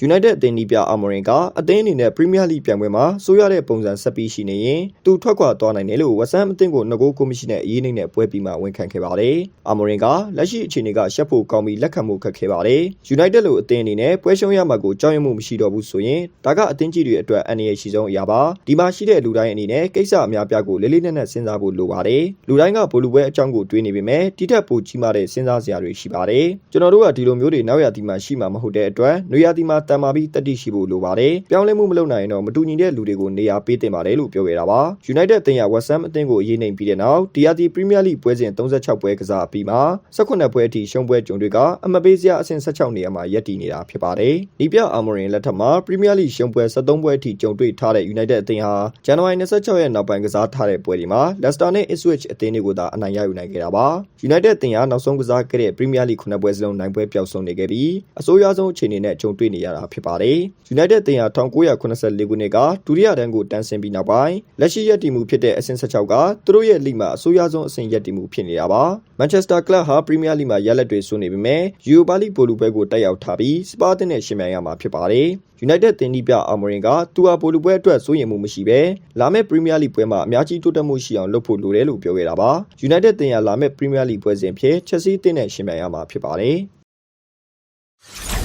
United အသင်းနီးပြအာမော်ရင်ကအသင်းအနေနဲ့ Premier League ပြိုင်ပွဲမှာစိုးရတဲ့ပုံစံဆက်ပြီးရှိနေရင်သူထွက်ခွာသွားနိုင်တယ်လို့ West Ham အသင်းကိုငကိုကိုမရှိတဲ့အရေးနှိမ့်နဲ့ပွဲပြီးမှဝန်ခံခဲ့ပါတယ်။အာမော်ရင်ကလက်ရှိအခြေအနေကရှက်ဖို့ကောင်းပြီးလက်ခံမှုခက်ခဲပါတယ်။ United လို့အသင်းအနေနဲ့ပွဲရှုံးရမှာကိုကြောက်ရွံ့မှုမရှိတော့ဘူးဆိုရင်ဒါကအသင်းကြီးတွေအတွက်အန္တရာယ်ရှိဆုံးအရာပါ။ဒီမှာရှိတဲ့လူတိုင်းအနေနဲ့ကိစ္စအများပြားကိုလေးလေးနက်နက်စဉ်းစားဖို့လိုပါတယ်။လူတိုင်းကဘိုလ်လူပွဲအကြောင်းကိုတွေးနေပေမဲ့တိထက်ပိုကြီးမားတဲ့စဉ်းစားစရာတွေရှိပါတယ်။ကျွန်တော်တို့ကဒီလိုမျိုးတွေနောက်ရာသီမှာရှိမှာမဟုတ်တဲ့အတွက်နွေရာသီမှာတန်မာပြီးတတိရှိဖို့လိုပါတယ်။ပြောင်းလဲမှုမလုပ်နိုင်ရင်တော့မတူညီတဲ့လူတွေကိုနေရာပေးတင်ပါတယ်လို့ပြောခဲ့တာပါ။ United အသင်းရ West Ham အသင်းကိုအရေးနိုင်ပြီးတဲ့နောက်ဒီယာတီ Premier League ပွဲစဉ်36ပွဲကစားပြီးမှ18ပွဲအထိရှုံးပွဲကြုံတွေကအမပေးစရာအဆင့်16နေရာမှာရပ်တည်နေတာဖြစ်ပါတယ်။ဒီပြအာမော်ရင်လက်ထက်မှာ Premier League ရှုံးပွဲ73ပွဲအထိကြုံတွေ့ထားတဲ့ United အသင်းဟာဇန်နဝါရီ26ရက်နောက်ပိုင်းကစားထားတဲ့ပွဲတွေမှာ Leicester နဲ့ Ipswich အသင်းတွေကိုသာအနိုင်ရယူနိုင်ခဲ့တာပါ။ United အသင်းဟာနောက်ဆုံးကစားခဲ့တဲ့ Premier League 9ပွဲစလုံးနိုင်ပွဲပျောက်ဆုံးနေခဲ့ပြီးအဆိုးရွားဆုံးအခြေအနေနဲ့ကြုံတွေ့နေရတာဖြစ်ပါတယ်။ United အသင်းဟာ1984ခုနှစ်ကဒုတိယတန်းကိုတန်းဆင်းပြီးနောက်ပိုင်းလက်ရှိရပ်တည်မှုဖြစ်တဲ့အဆင့်16ကသူတို့ရဲ့လိမှာအဆိုးရွားဆုံးအဆင့်ရပ်တည်မှုဖြစ်နေတာပါ။ Manchester Club ဟာ Premier League မှာရလဒ်တွေဆိုနေပေမဲ့ Europa League ပိုလူပွဲကိုတက်ရောက်ထားပြီးစပါးတင်နဲ့ရှင်ပြိုင်ရမှာဖြစ်ပါတယ်။ United တင်ဒီပြအာမော်ရင်ကသူဟာပိုလူပွဲအတွက်စိုးရိမ်မှုမရှိဘဲလာမယ့် Premier League ပွဲမှာအများကြီးတိုးတက်မှုရှိအောင်လုပ်ဖို့လိုတယ်လို့ပြောခဲ့တာပါ။ United တင်ရလာမယ့် Premier League ပွဲစဉ်ဖြစ် Chelsea တင်နဲ့ရှင်ပြိုင်ရမှာဖြစ်ပါတယ်။